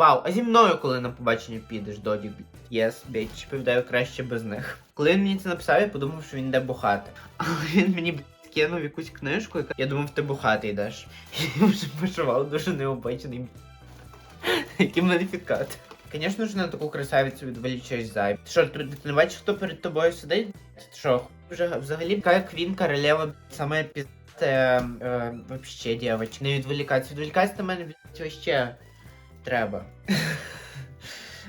Вау, а зі мною коли на побачення підеш, Додік? Єс, біч, відповідаю краще без них. Коли він мені це написав, я подумав, що він йде бухати. Але він мені б, кинув якусь книжку, яка я думав, ти бухати йдеш. І вже пошував дуже необачений. Який мене підкат. Звісно ж, на таку красавицю відволічаєш зайб. Ти що, ти не бачиш, хто перед тобою сидить? Ти що, вже взагалі така квін королева, саме пізде, е, вообще, дівчатка. Не відволікатися. Відволікатися на мене вообще треба.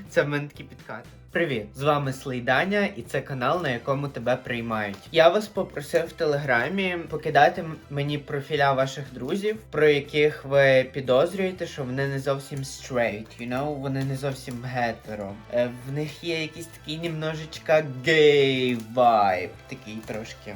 Це в мене такі підкати. Привіт! З вами Слейданя, і це канал, на якому тебе приймають. Я вас попросив в телеграмі покидати мені профіля ваших друзів, про яких ви підозрюєте, що вони не зовсім straight, you know? вони не зовсім гетеро. Е, в них є якийсь такий немножечко гей вайб, такий трошки.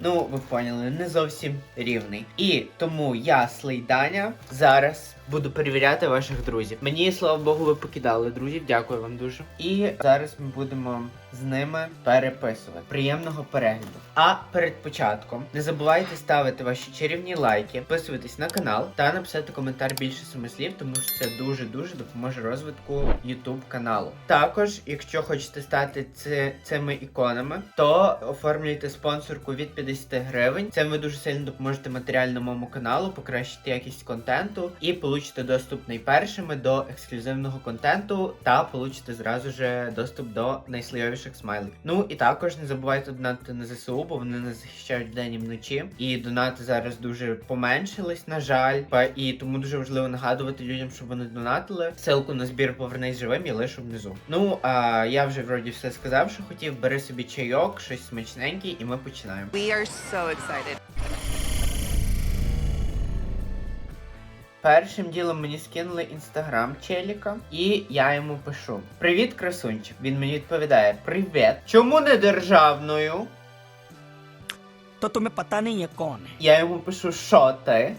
Ну, ви поняли, не зовсім рівний. І тому я, Слейданя, зараз буду перевіряти ваших друзів. Мені, слава Богу, ви покидали друзів. Дякую вам дуже. І зараз ми будемо з ними переписувати. Приємного перегляду. А перед початком не забувайте ставити ваші чарівні лайки, підписуватись на канал та написати коментар більше семи слів, тому що це дуже дуже допоможе розвитку YouTube каналу. Також, якщо хочете стати ці, цими іконами, то оформлюйте спонсорку від 50 гривень. Цим ви дуже сильно допоможете матеріально моєму каналу, покращити якість контенту і получите доступ найпершими до ексклюзивного контенту та получите зразу же доступ до найслайовіших смайликів. Ну і також не забувайте донатити на ЗСУ, бо вони нас захищають вдень і вночі. І донати зараз дуже поменшились, на жаль. І тому дуже важливо нагадувати людям, щоб вони донатили. Ссылку на збір повернись живим я лишу внизу. Ну а я вже вроді все сказав, що хотів. Бери собі чайок, щось смачненьке, і ми починаємо. We are so excited. Першим ділом мені скинули інстаграм челіка, і я йому пишу: Привіт, красунчик. Він мені відповідає: Привіт. Чому не державною? То то ми патани якони. Я йому пишу, що ти?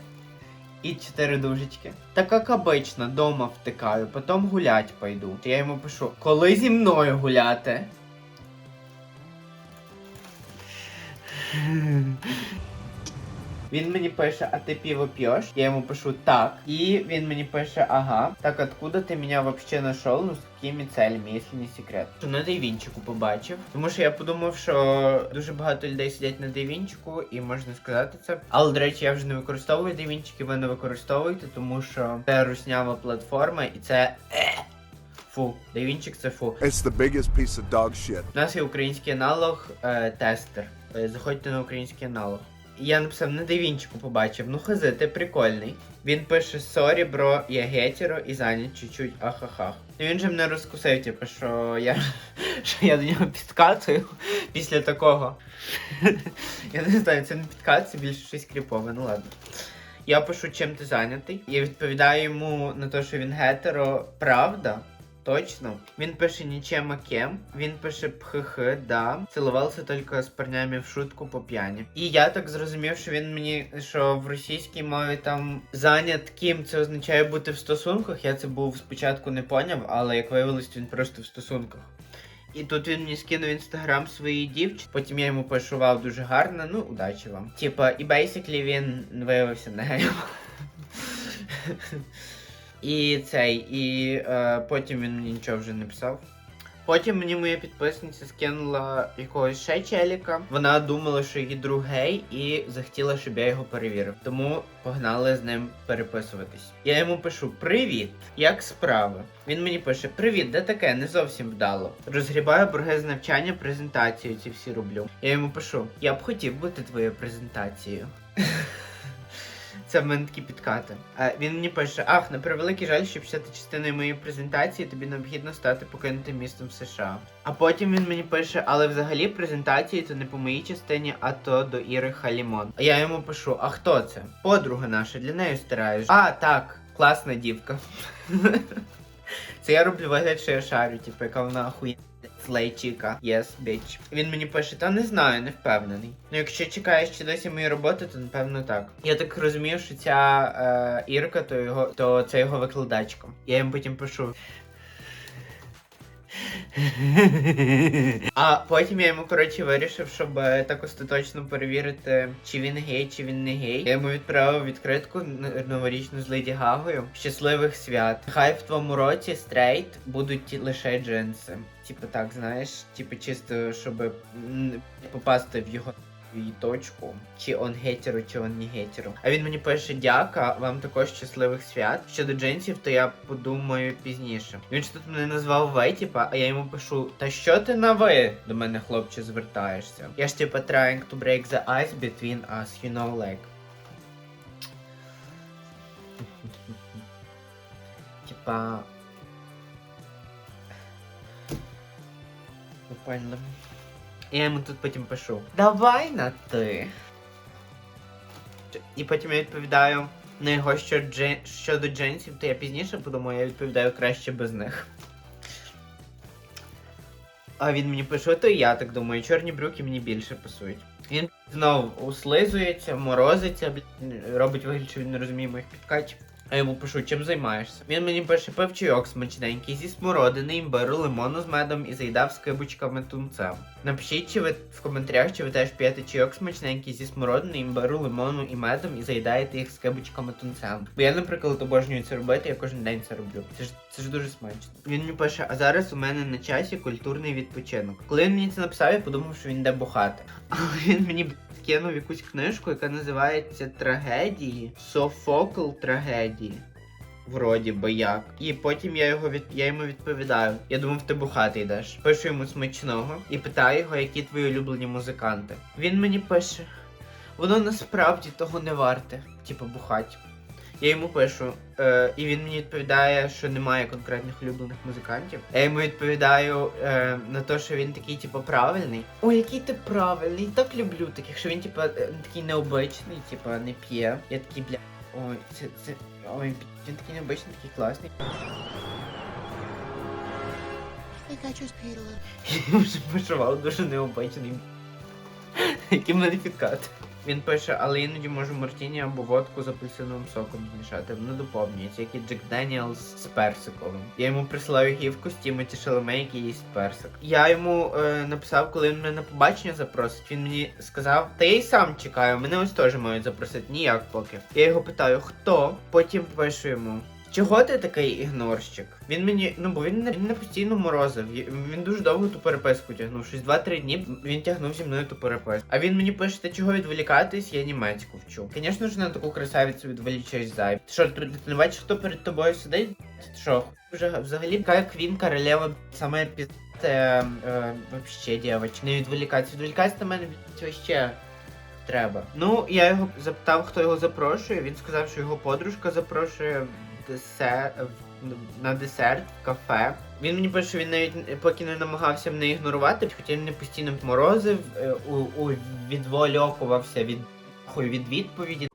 І чотири дужечки. Так як обично, дома втикаю, потім гулять пойду. Я йому пишу, коли зі мною гуляти? Він мені пише, а ти пиво п'єш? Я йому пишу так. І він мені пише, ага. Так откуда ти мене вообще нашел? Ну з якими целями, якщо не секрет? Що на Дейвінчику побачив. Тому що я подумав, що дуже багато людей сидять на Дейвінчику, і можна сказати це. Але, до речі, я вже не використовую Дейвінчик, і ви не використовуєте, тому що це руснява платформа, і це. е, Фу, Дейвінчик це фу. It's the biggest piece of dog shit. У нас є український аналог е, тестер. Е, Заходьте на український аналог. Я написав на Девінчику побачив. Ну хази, ти прикольний. Він пише: Сорі, бро, я гетеро і зайнят чуть-чуть ахахах. І він же мене розкусив, типу, що я, що я до нього підкатую після такого. Я не знаю, це не підкат, більше щось кріпове, ну ладно. Я пишу, чим ти зайнятий. Я відповідаю йому на те, що він гетеро, правда. Точно. Він пише нічем а кем. Він пише пхх, да. Цілувався тільки з парнями в шутку по п'яні. І я так зрозумів, що він мені, що в російській мові там занят ким це означає бути в стосунках. Я це був спочатку не поняв, але як виявилось, він просто в стосунках. І тут він мені скинув інстаграм своєї дівчини. Потім я йому пишу, вау, дуже гарно, ну удачі вам. Типа, і бейсиклі він виявився негеєм. І цей, і е, потім він мені нічого вже не писав. Потім мені моя підписниця скинула якогось ще челіка. Вона думала, що її друг гей, і захотіла, щоб я його перевірив. Тому погнали з ним переписуватись. Я йому пишу: Привіт! Як справи? Він мені пише: Привіт, де таке? Не зовсім вдало. Розгрібаю борги з навчання, презентацію ці всі роблю. Я йому пишу: Я б хотів бути твоєю презентацією. Це в мене такі підкати. А він мені пише: Ах, на превеликий жаль, щоб стати частиною моєї презентації, тобі необхідно стати покинутим містом США. А потім він мені пише, але взагалі презентації то не по моїй частині, а то до Іри Халімон. А я йому пишу: А хто це? Подруга наша, для неї стараюсь. А, так, класна дівка. Це я роблю вигляд, що я шарю, типу, яка вона охуєнна. Слейчіка, yes, bitch. Він мені пише, та не знаю, не впевнений. Ну, якщо чекаєш чи досі мої роботи, то напевно так. Я так розумію, що ця е, Ірка, то його, то це його викладачка. Я їм потім пишу. А потім я йому, коротше, вирішив, щоб е, так остаточно перевірити, чи він гей, чи він не гей. Я йому відправив відкритку новорічну з Леді Гагою. Щасливих свят. Хай в твоєму році стрейт будуть лише джинси. Типу так, знаєш, типу чисто, щоб попасти в його її точку, чи он гетеро, чи он не гетеро. А він мені пише дяка, вам також щасливих свят. Щодо джинсів, то я подумаю пізніше. Він ж тут мене назвав типа, а я йому пишу: Та що ти на ви до мене, хлопче, звертаєшся? Я ж типа trying to break the ice between us, you know, like. Типа. Ви поняли? Я йому тут потім пишу: Давай на ти. І потім я відповідаю на його що джин... щодо джинсів, то я пізніше подумаю, я відповідаю краще без них. А він мені пише, то і я так думаю, чорні брюки мені більше пасують. Він знов услизується, морозиться, робить вигляд, що він не розуміє моїх підкатів. А йому пишу, чим займаєшся? Він мені пише пив чайок смачненький зі смородини, імбиру, лимону з медом і заїдав скибочками тунцем. Напишіть, чи ви в коментарях, чи ви теж п'єте чайок смачненький зі смородини, імбиру, лимону і медом і заїдаєте їх скибочками тунцем. Бо я, наприклад, обожнюю це робити, я кожен день це роблю. Це ж це ж дуже смачно. Він мені пише, а зараз у мене на часі культурний відпочинок. Коли він мені це написав, я подумав, що він йде бухати. Але він мені кинув якусь книжку, яка називається Трагедії. Софокл трагедії. Вроді би як. І потім я його від я йому відповідаю. Я думав, ти бухати йдеш. Пишу йому смачного і питаю його, які твої улюблені музиканти. Він мені пише: воно насправді того не варте, типу бухать. Я йому пишу, е, і він мені відповідає, що немає конкретних улюблених музикантів. Я йому відповідаю е, на те, що він такий, типу, правильний. Ой, який ти правильний, так люблю таких, що він, типу, е, такий необичний, типу, не п'є. Я такий, бля, ой, це, це, ой, він такий необичний, такий класний. Пікачу спірла. Я вже пошував дуже необичний. Який в мене підкати. Він пише, але іноді можу мартіні або водку з апельсиновим соком змішати. Вони доповнюються, як і Джек Деніелс з персиковим. Я йому присилаю гівку з Тімоті Шаломе, який їсть персик. Я йому е, написав, коли він мене на побачення запросить. Він мені сказав, та я й сам чекаю, мене ось теж мають запросити, ніяк поки. Я його питаю, хто? Потім пишу йому. Чого ти такий ігнорщик? Він мені, ну бо він не, він не постійно морозив. Він дуже довго ту переписку тягнув. Щось 2-3 дні він тягнув зі мною ту переписку. А він мені пише, ти чого відволікатись, я німецьку вчу. Звісно ж, на таку красавицю відволічаєш зайв. Ти що, ти, не бачиш, хто перед тобою сидить? Ти що, вже взагалі яка квін королева саме пізде е, вообще дівчина. Не відволікатися. Відволікатися на мене вообще треба. Ну, я його запитав, хто його запрошує. Він сказав, що його подружка запрошує десерт, на десерт в кафе. Він мені пише, що він навіть поки не намагався мене ігнорувати, хоча він не постійно морозив, е, у, у відволікувався від від відповіді.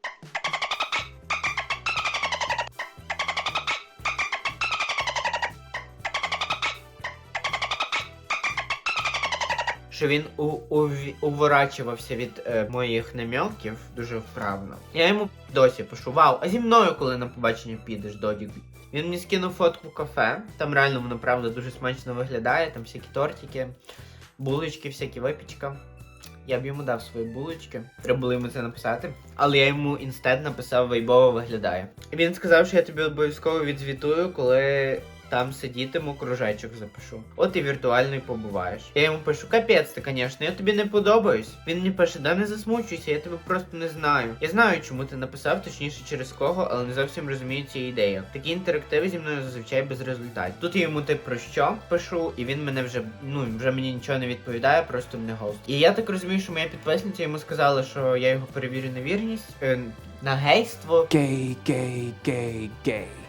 Що він у, уворачувався від е, моїх намеків дуже вправно. Я йому досі пишу, вау, а зі мною коли на побачення підеш, Додік? Він мені скинув фотку кафе. Там реально воно правда дуже смачно виглядає, там всякі тортики, булочки, всякі випічка. Я б йому дав свої булочки. Треба було йому це написати. Але я йому інстед написав вайбово виглядає. Він сказав, що я тобі обов'язково відзвітую, коли там сидітиму, кружечок запишу. От і віртуально й побуваєш. Я йому пишу, капець ти, звісно, я тобі не подобаюсь. Він мені пише, да не засмучуйся, я тебе просто не знаю. Я знаю, чому ти написав, точніше через кого, але не зовсім розумію ці ідеї. Такі інтерактиви зі мною зазвичай без результатів. Тут я йому ти про що пишу, і він мене вже ну вже мені нічого не відповідає, просто мене гост. І я так розумію, що моя підписниця йому сказала, що я його перевірю на вірність, е, на гейство. Gay, gay, gay, gay.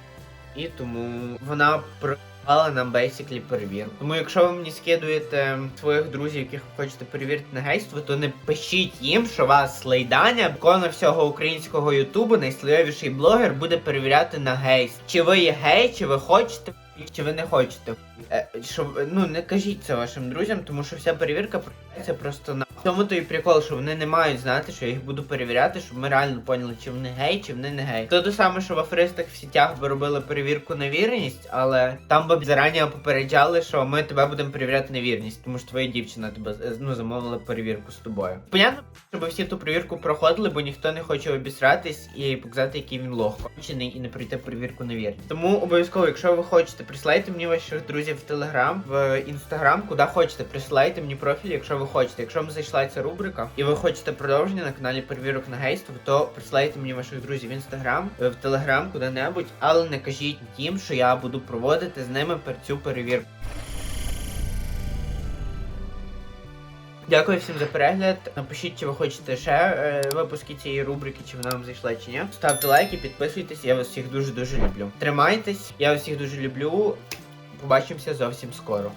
І тому вона провала нам бейсіклі перевірку. Тому якщо ви мені скидуєте своїх друзів, яких хочете перевірити на гейство, то не пишіть їм, що вас слейданя, ікона всього українського ютубу, найславіший блогер, буде перевіряти на гейст. Чи ви є гей, чи ви хочете, чи ви не хочете. Е, Що, ну не кажіть це вашим друзям, тому що вся перевірка продається просто нахуй. В то і прикол, що вони не мають знати, що я їх буду перевіряти, щоб ми реально поняли, чи вони гей, чи вони не гей. То те саме, що в аферистах в сітях би робили перевірку на вірність, але там би зарані попереджали, що ми тебе будемо перевіряти на вірність, тому що твоя дівчина тебе ну, замовила перевірку з тобою. Понятно, щоб всі ту перевірку проходили, бо ніхто не хоче обісратись і показати, який він лох кончений і не пройти перевірку на вірність. Тому обов'язково, якщо ви хочете, присилайте мені ваших друзів в Телеграм, в Інстаграм, куди хочете, присилайте мені профіль, якщо ви хочете. Якщо вам зайшла ця рубрика і ви хочете продовження на каналі перевірок на гейство, то присилайте мені ваших друзів в Інстаграм, е, в Телеграм, куди-небудь, але не кажіть їм, що я буду проводити з ними цю перевірку. Дякую всім за перегляд. Напишіть, чи ви хочете ще е, випуски цієї рубрики, чи вона вам зайшла чи ні. Ставте лайки, підписуйтесь, я вас всіх дуже дуже люблю. Тримайтесь, я вас всіх дуже люблю. Побачимося зовсім скоро.